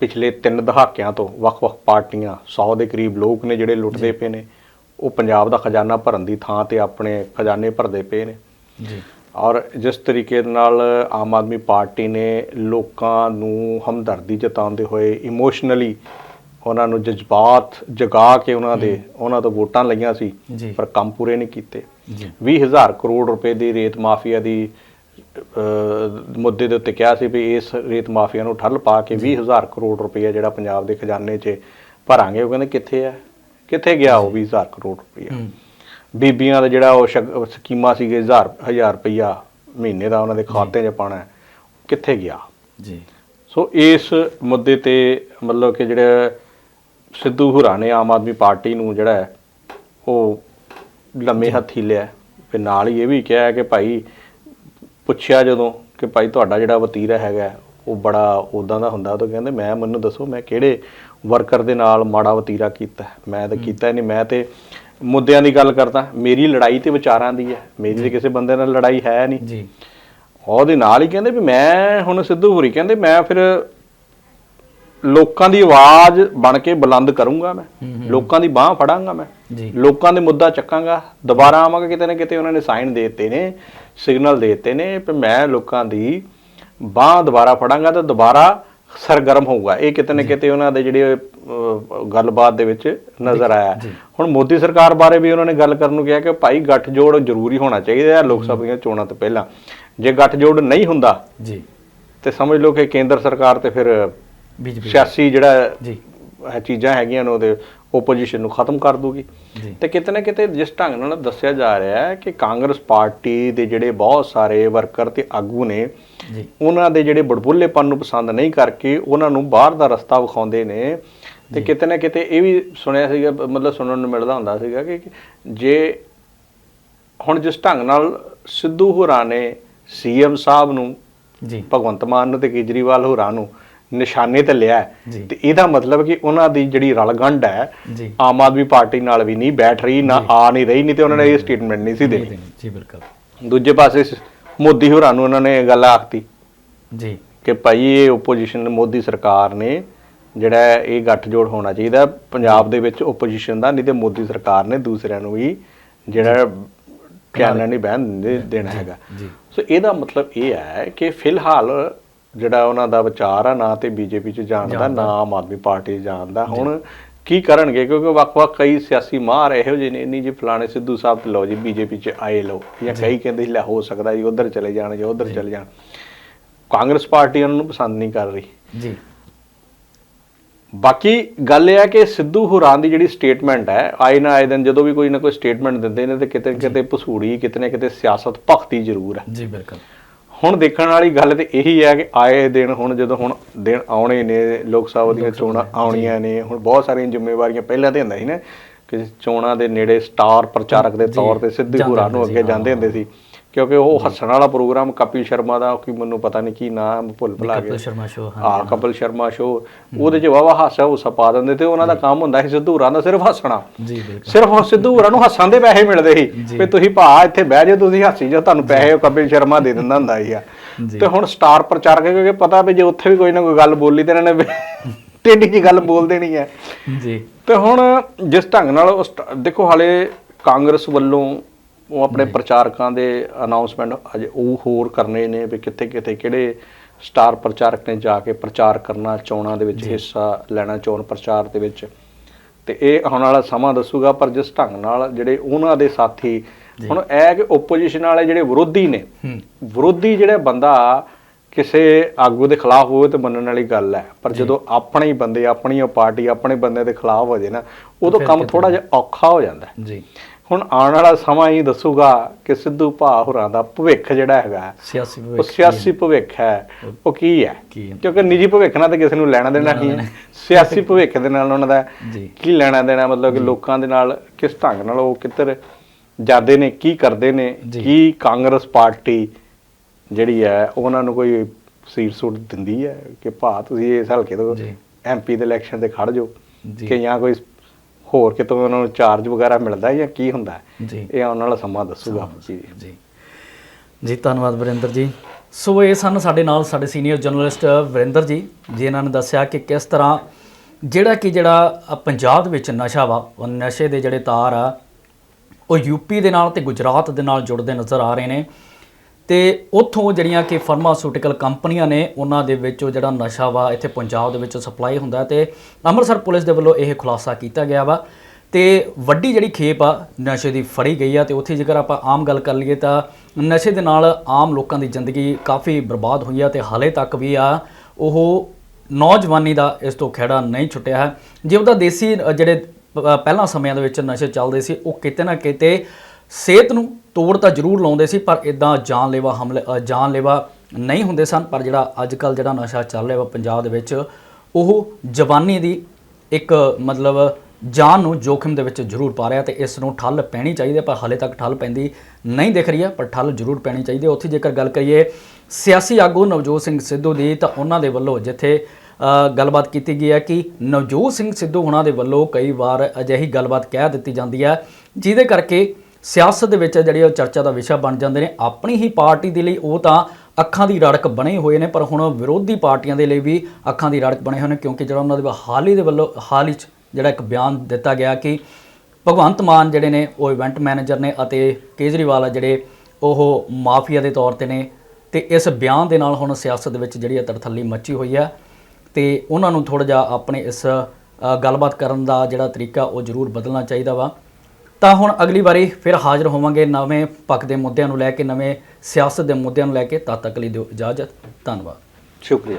ਪਿਛਲੇ 3 ਦਹਾਕਿਆਂ ਤੋਂ ਵੱਖ-ਵੱਖ ਪਾਰਟੀਆਂ 100 ਦੇ ਕਰੀਬ ਲੋਕ ਨੇ ਜਿਹੜੇ ਲੁੱਟਦੇ ਪਏ ਨੇ ਉਹ ਪੰਜਾਬ ਦਾ ਖਜ਼ਾਨਾ ਭਰਨ ਦੀ ਥਾਂ ਤੇ ਆਪਣੇ ਖਜ਼ਾਨੇ ਭਰਦੇ ਪਏ ਨੇ।
ਜੀ।
ਔਰ ਜਿਸ ਤਰੀਕੇ ਨਾਲ ਆਮ ਆਦਮੀ ਪਾਰਟੀ ਨੇ ਲੋਕਾਂ ਨੂੰ ਹਮਦਰਦੀ ਜਤਾਉਂਦੇ ਹੋਏ ਇਮੋਸ਼ਨਲੀ ਉਹਨਾਂ ਨੂੰ ਜਜ਼ਬਾਤ ਜਗਾ ਕੇ ਉਹਨਾਂ ਦੇ ਉਹਨਾਂ ਤੋਂ ਵੋਟਾਂ ਲਈਆਂ ਸੀ ਪਰ ਕੰਮ ਪੂਰੇ ਨਹੀਂ ਕੀਤੇ।
ਜੀ।
20000 ਕਰੋੜ ਰੁਪਏ ਦੀ ਰੇਤ ਮਾਫੀਆ ਦੀ ਮੁੱਦੇ ਦੇ ਉੱਤੇ ਕਿਹਾ ਸੀ ਵੀ ਇਸ ਰੇਤ ਮਾਫੀਆ ਨੂੰ ਠੱਲ ਪਾ ਕੇ 20000 ਕਰੋੜ ਰੁਪਏ ਜਿਹੜਾ ਪੰਜਾਬ ਦੇ ਖਜ਼ਾਨੇ 'ਚ ਭਰਾਂਗੇ ਉਹ ਕਹਿੰਦੇ ਕਿੱਥੇ ਆ? ਕਿੱਥੇ ਗਿਆ ਉਹ 20000 ਕਰੋੜ ਰੁਪਏ ਬੀਬੀਆਂ ਦਾ ਜਿਹੜਾ ਉਹ ਸ਼ਕ- ਉਹ ਸਕੀਮਾਂ ਸੀਗੇ 1000 1000 ਰੁਪਈਆ ਮਹੀਨੇ ਦਾ ਉਹਨਾਂ ਦੇ ਖਾਤੇ 'ਚ ਪਾਣਾ ਕਿੱਥੇ ਗਿਆ?
ਜੀ।
ਸੋ ਇਸ ਮੁੱਦੇ ਤੇ ਮਤਲਬ ਕਿ ਜਿਹੜੇ ਸਿੱਧੂ ਹੁਰਾ ਨੇ ਆਮ ਆਦਮੀ ਪਾਰਟੀ ਨੂੰ ਜਿਹੜਾ ਉਹ ਲੰਮੇ ਹੱਥੀ ਲਿਆ ਤੇ ਨਾਲ ਹੀ ਇਹ ਵੀ ਕਿਹਾ ਕਿ ਭਾਈ ਪੁੱਛਿਆ ਜਦੋਂ ਕਿ ਭਾਈ ਤੁਹਾਡਾ ਜਿਹੜਾ ਵਤੀਰਾ ਹੈਗਾ ਉਹ ਬੜਾ ਉਦਾਂ ਦਾ ਹੁੰਦਾ ਤਾਂ ਕਹਿੰਦੇ ਮੈਂ ਮੈਨੂੰ ਦੱਸੋ ਮੈਂ ਕਿਹੜੇ ਵਰਕਰ ਦੇ ਨਾਲ ਮਾੜਾ ਵਤੀਰਾ ਕੀਤਾ? ਮੈਂ ਤਾਂ ਕੀਤਾ ਨਹੀਂ ਮੈਂ ਤੇ ਮੁੱਦਿਆਂ ਦੀ ਗੱਲ ਕਰਦਾ ਮੇਰੀ ਲੜਾਈ ਤੇ ਵਿਚਾਰਾਂ ਦੀ ਹੈ ਮੇਰੀ ਤੇ ਕਿਸੇ ਬੰਦੇ ਨਾਲ ਲੜਾਈ ਹੈ ਨਹੀਂ।
ਜੀ।
ਉਹਦੇ ਨਾਲ ਹੀ ਕਹਿੰਦੇ ਵੀ ਮੈਂ ਹੁਣ ਸਿੱਧੂ ਹੁਰੀ ਕਹਿੰਦੇ ਮੈਂ ਫਿਰ ਲੋਕਾਂ ਦੀ ਆਵਾਜ਼ ਬਣ ਕੇ ਬੁਲੰਦ ਕਰੂੰਗਾ ਮੈਂ। ਲੋਕਾਂ ਦੀ ਬਾਹ ਫੜਾਂਗਾ ਮੈਂ। ਲੋਕਾਂ ਦੇ ਮੁੱਦਾ ਚੱਕਾਂਗਾ। ਦੁਬਾਰਾ ਆਵਾਂਗਾ ਕਿਤੇ ਨਾ ਕਿਤੇ ਉਹਨਾਂ ਨੇ ਸਾਈਨ ਦੇ ਦਿੱਤੇ ਨੇ ਸਿਗਨਲ ਦੇ ਦਿੱਤੇ ਨੇ ਕਿ ਮੈਂ ਲੋਕਾਂ ਦੀ ਬਾਹ ਦੁਬਾਰਾ ਫੜਾਂਗਾ ਤੇ ਦੁਬਾਰਾ ਸਰਗਰਮ ਹੋਊਗਾ। ਇਹ ਕਿਤੇ ਨਾ ਕਿਤੇ ਉਹਨਾਂ ਦੇ ਜਿਹੜੇ ਗੱਲਬਾਤ ਦੇ ਵਿੱਚ ਨਜ਼ਰ ਆਇਆ। ਹੁਣ ਮੋਦੀ ਸਰਕਾਰ ਬਾਰੇ ਵੀ ਉਹਨਾਂ ਨੇ ਗੱਲ ਕਰਨ ਨੂੰ ਕਿਹਾ ਕਿ ਭਾਈ ਗੱਠਜੋੜ ਜ਼ਰੂਰੀ ਹੋਣਾ ਚਾਹੀਦਾ ਹੈ ਲੋਕ ਸਭਾ ਦੀਆਂ ਚੋਣਾਂ ਤੋਂ ਪਹਿਲਾਂ। ਜੇ ਗੱਠਜੋੜ ਨਹੀਂ ਹੁੰਦਾ
ਜੀ।
ਤੇ ਸਮਝ ਲਓ ਕਿ ਕੇਂਦਰ ਸਰਕਾਰ ਤੇ ਫਿਰ ਸਿਆਸੀ ਜਿਹੜਾ
ਜੀ।
ਇਹ ਚੀਜ਼ਾਂ ਹੈਗੀਆਂ ਨੇ ਉਹਦੇ ਓਪੋਜੀਸ਼ਨ ਨੂੰ ਖਤਮ ਕਰ ਦੂਗੀ। ਤੇ ਕਿਤੇ ਨਾ ਕਿਤੇ ਜਿਸ ਢੰਗ ਨਾਲ ਦੱਸਿਆ ਜਾ ਰਿਹਾ ਹੈ ਕਿ ਕਾਂਗਰਸ ਪਾਰਟੀ ਦੇ ਜਿਹੜੇ ਬਹੁਤ ਸਾਰੇ ਵਰਕਰ ਤੇ ਆਗੂ ਨੇ
ਜੀ।
ਉਹਨਾਂ ਦੇ ਜਿਹੜੇ ਬੜਬੁੱਲੇਪਨ ਨੂੰ ਪਸੰਦ ਨਹੀਂ ਕਰਕੇ ਉਹਨਾਂ ਨੂੰ ਬਾਹਰ ਦਾ ਰਸਤਾ ਵਿਖਾਉਂਦੇ ਨੇ। ਤੇ ਕਿਤੇ ਨਾ ਕਿਤੇ ਇਹ ਵੀ ਸੁਣਿਆ ਸੀਗਾ ਮਤਲਬ ਸੁਣਨ ਨੂੰ ਮਿਲਦਾ ਹੁੰਦਾ ਸੀਗਾ ਕਿ ਜੇ ਹੁਣ ਜਿਸ ਢੰਗ ਨਾਲ ਸਿੱਧੂ ਹੋਰਾਂ ਨੇ ਸੀਐਮ ਸਾਹਿਬ ਨੂੰ
ਜੀ।
ਭਗਵੰਤ ਮਾਨ ਨੂੰ ਤੇ ਕੇਜਰੀਵਾਲ ਹੋਰਾਂ ਨੂੰ ਨਿਸ਼ਾਨੇ ਤੇ ਲਿਆ। ਤੇ ਇਹਦਾ ਮਤਲਬ ਕਿ ਉਹਨਾਂ ਦੀ ਜਿਹੜੀ ਰਲਗੰਡ ਹੈ ਆਮ ਆਦਮੀ ਪਾਰਟੀ ਨਾਲ ਵੀ ਨਹੀਂ ਬੈਠ ਰਹੀ ਨਾ ਆ ਨਹੀਂ ਰਹੀ ਨਹੀਂ ਤੇ ਉਹਨਾਂ ਨੇ ਇਹ ਸਟੇਟਮੈਂਟ ਨਹੀਂ ਸੀ ਦੇਣੀ।
ਜੀ ਬਿਲਕੁਲ।
ਦੂਜੇ ਪਾਸੇ ਮੋਦੀ ਹੋਰਾਂ ਨੂੰ ਉਹਨਾਂ ਨੇ ਗੱਲ ਆਖਤੀ
ਜੀ।
ਕਿ ਭਾਈ ਇਹ ਓਪੋਜੀਸ਼ਨ ਮੋਦੀ ਸਰਕਾਰ ਨੇ ਜਿਹੜਾ ਇਹ ਗੱਠਜੋੜ ਹੋਣਾ ਚਾਹੀਦਾ। ਪੰਜਾਬ ਦੇ ਵਿੱਚ ਓਪੋਜੀਸ਼ਨ ਦਾ ਨਹੀਂ ਤੇ ਮੋਦੀ ਸਰਕਾਰ ਨੇ ਦੂਸਰਿਆਂ ਨੂੰ ਵੀ ਜਿਹੜਾ ਕਿਆਨਾ ਨਹੀਂ ਬਹਿਣ ਦੇ- ਦੇਣਾ ਹੈਗਾ। ਸੋ ਇਹਦਾ ਮਤਲਬ ਇਹ ਹੈ ਕਿ ਫਿਲਹਾਲ ਜਿਹੜਾ ਉਹਨਾਂ ਦਾ ਵਿਚਾਰ ਆ ਨਾ ਤੇ ਬੀਜੇਪੀ ਚ ਜਾਣ ਦਾ ਨਾ ਆਮ ਆਦਮੀ ਪਾਰਟੀ ਜਾਣ ਦਾ। ਹੁਣ ਕੀ ਕਰਨਗੇ? ਕਿਉਂਕਿ ਵੱਖ-ਵੱਖ ਕਈ ਸਿਆਸੀ ਮਾਹਰ ਇਹੋ ਜਿਹੇ ਨੇ ਨਹੀਂ ਜੀ ਫਲਾਣੇ ਸਿੱਧੂ ਸਾਹਿਬ ਤੇ ਲਓ ਜੀ ਬੀਜੇਪੀ 'ਚ ਆਏ ਲਓ। ਜਾਂ ਕਈ ਕਹਿੰਦੇ ਲੈ ਹੋ ਸਕਦਾ ਜੀ ਉਧਰ ਚਲੇ ਜਾਣ ਜਾਂ ਉਧਰ ਚਲੇ ਜਾਣ। ਕਾਂਗਰਸ ਪਾਰਟੀ ਉਹਨਾਂ ਨੂੰ ਪਸੰਦ ਨਹੀਂ ਕਰ ਰਹੀ।
ਜੀ।
ਬਾਕੀ ਗੱਲ ਇਹ ਹੈ ਕਿ ਸਿੱਧੂ ਹੁਰਾਂ ਦੀ ਜਿਹੜੀ ਸਟੇਟਮੈਂਟ ਹੈ ਆਏ ਨਾ ਆਏ ਦਿਨ ਜਦੋਂ ਵੀ ਕੋਈ ਨਾ ਕੋਈ ਸਟੇਟਮੈਂਟ ਦਿੰਦੇ ਨੇ ਤੇ ਕਿਤੇ ਕਿਤੇ ਭਸੂੜੀ ਕਿਤੇ ਨਾ ਕਿਤੇ ਸਿਆਸਤ ਭਖਤੀ ਜ਼ਰੂਰ ਹੈ।
ਜੀ ਬਿਲਕੁਲ।
ਹੁਣ ਦੇਖਣ ਵਾਲੀ ਗੱਲ ਤੇ ਇਹੀ ਹੈ ਕਿ ਆਏ ਦਿਨ ਹੁਣ ਜਦੋਂ ਹੁਣ ਦਿਨ ਆਉਣੇ ਨੇ ਲੋਕ ਸਭਾ ਦੀਆਂ ਚੋਣਾਂ ਆਉਣੀਆਂ ਨੇ ਹੁਣ ਬਹੁਤ ਸਾਰੀਆਂ ਜ਼ਿੰਮੇਵਾਰੀਆਂ ਪਹਿਲਾਂ ਤੇ ਹੁੰਦਾ ਸੀ ਨਾ ਕਿ ਚੋਣਾਂ ਦੇ ਨੇੜੇ ਸਟਾਰ ਪ੍ਰਚਾਰਕ ਦੇ ਤੌਰ ਤੇ ਸਿੱਧੂ ਹੁਰਾਂ ਨੂੰ ਅੱਗੇ ਜਾਂਦੇ ਹੁੰਦੇ ਸੀ। ਕਿਉਂਕਿ ਉਹ ਹੱਸਣ ਵਾਲਾ ਪ੍ਰੋਗਰਾਮ ਕਪਿਲ ਸ਼ਰਮਾ ਦਾ ਕਿ ਮੈਨੂੰ ਪਤਾ ਨਹੀਂ ਕੀ ਨਾਮ ਭੁੱਲ ਭੁਲਾ ਗਿਆ।
ਕਪਿਲ ਸ਼ਰਮਾ ਸ਼ੋ ਹਾਂ।
ਕਪਿਲ ਸ਼ਰਮਾ ਸ਼ੋ ਉਹਦੇ ਚ ਵਾਵਾ ਹਾਸਾ ਹੁਸਾ ਪਾ ਦਿੰਦੇ ਤੇ ਉਹਨਾਂ ਦਾ ਕੰਮ ਹੁੰਦਾ ਸੀ ਸਿੱਧੂ ਹੁਰਾਂ ਦਾ ਸਿਰਫ ਹੱਸਣਾ।
ਜੀ ਬਿਲਕੁਲ।
ਸਿਰਫ ਉਹ ਸਿੱਧੂ ਹੋਰਾਂ ਨੂੰ ਹੱਸਣ ਦੇ ਪੈਸੇ ਮਿਲਦੇ ਸੀ। ਵੀ ਤੁਸੀਂ ਭਾ ਇੱਥੇ ਬਹਿ ਜਾਓ ਤੁਸੀਂ ਹੱਸੀ ਜਾਓ ਤੁਹਾਨੂੰ ਪੈਸੇ ਉਹ ਕਪਿਲ ਸ਼ਰਮਾ ਦੇ ਦਿੰਦਾ ਹੁੰਦਾ ਸੀ। ਆ। ਤੇ ਹੁਣ ਸਟਾਰ ਪ੍ਰਚਾਰਕ ਕਿਉਂਕਿ ਪਤਾ ਵੀ ਜੇ ਉੱਥੇ ਵੀ ਕੋਈ ਨਾ ਕੋਈ ਗੱਲ ਬੋਲੀ ਤੇ ਇਹਨਾਂ ਨੇ ਟੇਢੀ ਜੀ ਗੱਲ ਬੋਲ ਦੇਣੀ ਹੈ।
ਜੀ।
ਤੇ ਹੁਣ ਜਿਸ ਢੰਗ ਨਾਲ ਉਹ ਦੇਖੋ ਹਾਲੇ ਕਾਂਗਰਸ ਵੱਲੋਂ ਉਹ ਆਪਣੇ ਪ੍ਰਚਾਰਕਾਂ ਦੇ ਅਨਾਉਂਸਮੈਂਟ ਅਜੇ ਉਹ ਹੋਰ ਕਰਨੇ ਨੇ ਵੀ ਕਿੱਥੇ ਕਿੱਥੇ ਕਿਹੜੇ ਸਟਾਰ ਪ੍ਰਚਾਰਕ ਨੇ ਜਾ ਕੇ ਪ੍ਰਚਾਰ ਕਰਨਾ ਚੋਣਾਂ ਦੇ ਵਿੱਚ ਹਿੱਸਾ ਲੈਣਾ ਚੋਣ ਪ੍ਰਚਾਰ ਦੇ ਵਿੱਚ। ਤੇ ਇਹ ਆਉਣ ਵਾਲਾ ਸਮਾਂ ਦੱਸੂਗਾ ਪਰ ਜਿਸ ਢੰਗ ਨਾਲ ਜਿਹੜੇ ਉਹਨਾਂ ਦੇ ਸਾਥੀ ਹੁਣ ਇਹ ਕਿ ਓਪੋਜੀਸ਼ਨ ਵਾਲੇ ਜਿਹੜੇ ਵਿਰੋਧੀ ਨੇ ਵਿਰੋਧੀ ਜਿਹੜਾ ਬੰਦਾ ਕਿਸੇ ਆਗੂ ਦੇ ਖਿਲਾਫ ਹੋਵੇ ਤੇ ਮੰਨਣ ਵਾਲੀ ਗੱਲ ਹੈ। ਪਰ ਜਦੋਂ ਆਪਣੇ ਹੀ ਬੰਦੇ ਆਪਣੀ ਉਹ ਪਾਰਟੀ ਆਪਣੇ ਬੰਦੇ ਦੇ ਖਿਲਾਫ ਹੋ ਜੇ ਨਾ ਉਦੋਂ ਕੰਮ ਥੋੜਾ ਜਿਹਾ ਔਖਾ ਹੋ ਜਾਂਦਾ।
ਜੀ।
ਹੁਣ ਆਉਣ ਵਾਲਾ ਸਮਾਂ ਹੀ ਦੱਸੂਗਾ ਕਿ ਸਿੱਧੂ ਭਾ ਹੋਰਾਂ ਦਾ ਭਵਿੱਖ ਜਿਹੜਾ ਹੈਗਾ
ਸਿਆਸੀ
ਉਹ
ਭਵਿੱਖ
ਸਿਆਸੀ ਭਵਿੱਖ ਹੈ ਉਹ ਕੀ ਹੈ? ਕਿਉਂਕਿ ਨਿੱਜੀ ਭਵਿੱਖ ਨਾਲ ਤਾਂ ਕਿਸੇ ਨੂੰ ਲੈਣਾ ਦੇਣਾ ਨਹੀਂ ਹੈ ਸਿਆਸੀ ਭਵਿੱਖ ਦੇ ਨਾਲ ਉਹਨਾਂ ਦਾ ਕੀ ਲੈਣਾ ਦੇਣਾ ਮਤਲਬ ਕਿ ਲੋਕਾਂ ਦੇ ਨਾਲ ਕਿਸ ਢੰਗ ਨਾਲ ਉਹ ਕਿੱਧਰ ਜਾਂਦੇ ਨੇ ਕੀ ਕਰਦੇ ਨੇ। ਕੀ ਕਾਂਗਰਸ ਪਾਰਟੀ ਜਿਹੜੀ ਹੈ ਉਹਨਾਂ ਨੂੰ ਕੋਈ ਸੀਟ ਸੂਟ ਦਿੰਦੀ ਹੈ ਕਿ ਭਾ ਤੁਸੀਂ ਇਸ ਹਲਕੇ ਤੋਂ। ਐਮਪੀ ਦੇ ਇਲੈਕਸ਼ਨ ਤੇ ਖੜ ਜਾਓ। ਕਿ ਜਾਂ ਕੋਈ ਹੋਰ ਕਿਤੋਂ ਉਹਨਾਂ ਨੂੰ ਚਾਰਜ ਵਗੈਰਾ ਮਿਲਦਾ ਜਾਂ ਕੀ ਹੁੰਦਾ?
ਜੀ।
ਇਹ ਆਉਣ ਵਾਲਾ ਸਮਾਂ ਦੱਸੂਗਾ ਜੀ।
ਜੀ। ਜੀ ਧੰਨਵਾਦ ਵਰਿੰਦਰ ਜੀ। ਸੋ ਇਹ ਸਨ ਸਾਡੇ ਨਾਲ ਸਾਡੇ ਸੀਨੀਅਰ ਜਰਨਲਿਸਟ ਵਰਿੰਦਰ ਜੀ ਜਿਨ੍ਹਾਂ ਨੇ ਦੱਸਿਆ ਕਿ ਕਿਸ ਤਰ੍ਹਾਂ ਜਿਹੜਾ ਕਿ ਜਿਹੜਾ ਪੰਜਾਬ ਦੇ ਵਿੱਚ ਨਸ਼ਾ ਵਾ ਉਹ ਨਸ਼ੇ ਦੇ ਜਿਹੜੇ ਤਾਰ ਆ ਉਹ ਯੂਪੀ ਦੇ ਨਾਲ ਤੇ ਗੁਜਰਾਤ ਦੇ ਨਾਲ ਜੁੜਦੇ ਨਜ਼ਰ ਆ ਰਹੇ ਨੇ। ਤੇ ਉੱਥੋਂ ਜਿਹੜੀਆਂ ਕਿ ਫਾਰਮਾਸਿਊਟੀਕਲ ਕੰਪਨੀਆਂ ਨੇ, ਉਹਨਾਂ ਦੇ ਵਿੱਚ ਉਹ ਜਿਹੜਾ ਨਸ਼ਾ ਵਾ, ਇੱਥੇ ਪੰਜਾਬ ਦੇ ਵਿੱਚ ਸਪਲਾਈ ਹੁੰਦਾ ਤੇ ਅੰਮ੍ਰਿਤਸਰ ਪੁਲਿਸ ਦੇ ਵੱਲੋਂ ਇਹ ਖੁਲਾਸਾ ਕੀਤਾ ਗਿਆ ਵਾ। ਤੇ ਵੱਡੀ ਜਿਹੜੀ ਖੇਪ ਆ, ਨਸ਼ੇ ਦੀ ਫੜੀ ਗਈ ਆ ਤੇ ਉੱਥੇ ਜੇਕਰ ਆਪਾਂ ਆਮ ਗੱਲ ਕਰ ਲਈਏ ਤਾਂ ਨਸ਼ੇ ਦੇ ਨਾਲ ਆਮ ਲੋਕਾਂ ਦੀ ਜ਼ਿੰਦਗੀ ਕਾਫੀ ਬਰਬਾਦ ਹੋਈ ਆ ਤੇ ਹਾਲੇ ਤੱਕ ਵੀ ਆ, ਉਹ ਨੌਜਵਾਨੀ ਦਾ ਇਸ ਤੋਂ ਖਹਿੜਾ ਨਹੀਂ ਛੁੱਟਿਆ ਹੈ। ਜੇ ਉਹਦਾ ਦੇਸੀ ਜਿਹੜੇ ਪ- ਪਹਿਲਾਂ ਸਮਿਆਂ ਦੇ ਵਿੱਚ ਨਸ਼ੇ ਚੱਲਦੇ ਸੀ, ਉਹ ਕਿਤੇ ਨਾ ਕਿਤੇ ਸਿਹਤ ਨੂੰ ਤੋੜ ਤਾਂ ਜ਼ਰੂਰ ਲਾਉਂਦੇ ਸੀ, ਪਰ ਇਦਾਂ ਜਾਨਲੇਵਾ ਹਮਲੇ ਜਾਨਲੇਵਾ ਨਹੀਂ ਹੁੰਦੇ ਸਨ। ਪਰ ਜਿਹੜਾ ਅੱਜ ਕੱਲ ਜਿਹੜਾ ਨਸ਼ਾ ਚੱਲ ਰਿਹਾ ਵਾ ਪੰਜਾਬ ਦੇ ਵਿੱਚ, ਉਹ ਜਵਾਨੀ ਦੀ ਇੱਕ ਮਤਲਬ ਜਾਨ ਨੂੰ ਜੋਖਮ ਦੇ ਵਿੱਚ ਜ਼ਰੂਰ ਪਾ ਰਿਹਾ ਤੇ ਇਸ ਨੂੰ ਠੱਲ ਪੈਣੀ ਚਾਹੀਦੀ ਹੈ, ਪਰ ਹਾਲੇ ਤੱਕ ਠੱਲ ਪੈਂਦੀ ਨਹੀਂ ਦਿਖ ਰਹੀ ਹੈ, ਪਰ ਠੱਲ ਜ਼ਰੂਰ ਪੈਣੀ ਚਾਹੀਦੀ ਹੈ। ਉੱਥੇ ਜੇਕਰ ਗੱਲ ਕਰੀਏ ਸਿਆਸੀ ਆਗੂ ਨਵਜੋਤ ਸਿੰਘ ਸਿੱਧੂ ਦੀ, ਤਾਂ ਉਹਨਾਂ ਦੇ ਵੱਲੋਂ ਜਿੱਥੇ ਗੱਲਬਾਤ ਕੀਤੀ ਗਈ ਹੈ ਕਿ ਨਵਜੋਤ ਸਿੰਘ ਸਿੱਧੂ ਉਹਨਾਂ ਦੇ ਵੱਲੋਂ ਕਈ ਵਾਰ ਅਜਿਹੀ ਗੱਲਬਾਤ ਕਹਿ ਦਿੱਤੀ ਜਾਂਦੀ ਹੈ, ਜਿਹਦੇ ਕਰਕੇ ਸਿਆਸਤ ਦੇ ਵਿੱਚ ਜਿਹੜੀ ਉਹ ਚਰਚਾ ਦਾ ਵਿਸ਼ਾ ਬਣ ਜਾਂਦੇ ਨੇ। ਆਪਣੀ ਹੀ ਪਾਰਟੀ ਦੇ ਲਈ ਉਹ ਤਾਂ ਅੱਖਾਂ ਦੀ ਰੜਕ ਬਣੇ ਹੋਏ ਨੇ, ਪਰ ਹੁਣ ਵਿਰੋਧੀ ਪਾਰਟੀਆਂ ਦੇ ਲਈ ਵੀ ਅੱਖਾਂ ਦੀ ਰੜਕ ਬਣੇ ਹੋਏ ਨੇ, ਕਿਉਂਕਿ ਜਿਹੜਾ ਉਹਨਾਂ ਦੇ ਹਾਲ ਹੀ ਦੇ ਵੱਲੋਂ, ਹਾਲ ਹੀ 'ਚ ਜਿਹੜਾ ਇੱਕ ਬਿਆਨ ਦਿੱਤਾ ਗਿਆ ਕਿ ਭਗਵੰਤ ਮਾਨ ਜਿਹੜੇ ਨੇ, ਉਹ ਇਵੈਂਟ ਮੈਨੇਜਰ ਨੇ ਅਤੇ ਕੇਜਰੀਵਾਲ ਆ ਜਿਹੜੇ ਉਹ ਮਾਫੀਆ ਦੇ ਤੌਰ ਤੇ ਨੇ। ਤੇ ਇਸ ਬਿਆਨ ਦੇ ਨਾਲ ਹੁਣ ਸਿਆਸਤ ਦੇ ਵਿੱਚ ਜਿਹੜੀ ਆ ਤੜਥੱਲੀ ਮੱਚੀ ਹੋਈ ਆ। ਤੇ ਉਹਨਾਂ ਨੂੰ ਥੋੜਾ ਜਿਹਾ ਆਪਣੇ ਇਸ ਗੱਲਬਾਤ ਕਰਨ ਦਾ ਜਿਹੜਾ ਤਰੀਕਾ ਉਹ ਜ਼ਰੂਰ ਬਦਲਣਾ ਚਾਹੀਦਾ ਵਾ। ਤਾਂ ਹੁਣ ਅਗਲੀ ਵਾਰੀ ਫਿਰ ਹਾਜ਼ਰ ਹੋਵਾਂਗੇ ਨਵੇਂ ਪੱਖ ਦੇ ਮੁੱਦਿਆਂ ਨੂੰ ਲੈ ਕੇ, ਨਵੇਂ ਸਿਆਸਤ ਦੇ ਮੁੱਦਿਆਂ ਨੂੰ ਲੈ ਕੇ। ਤਦ ਤੱਕ ਲਈ ਦਿਓ ਇਜਾਜ਼ਤ। ਧੰਨਵਾਦ।
ਸ਼ੁਕਰੀਆ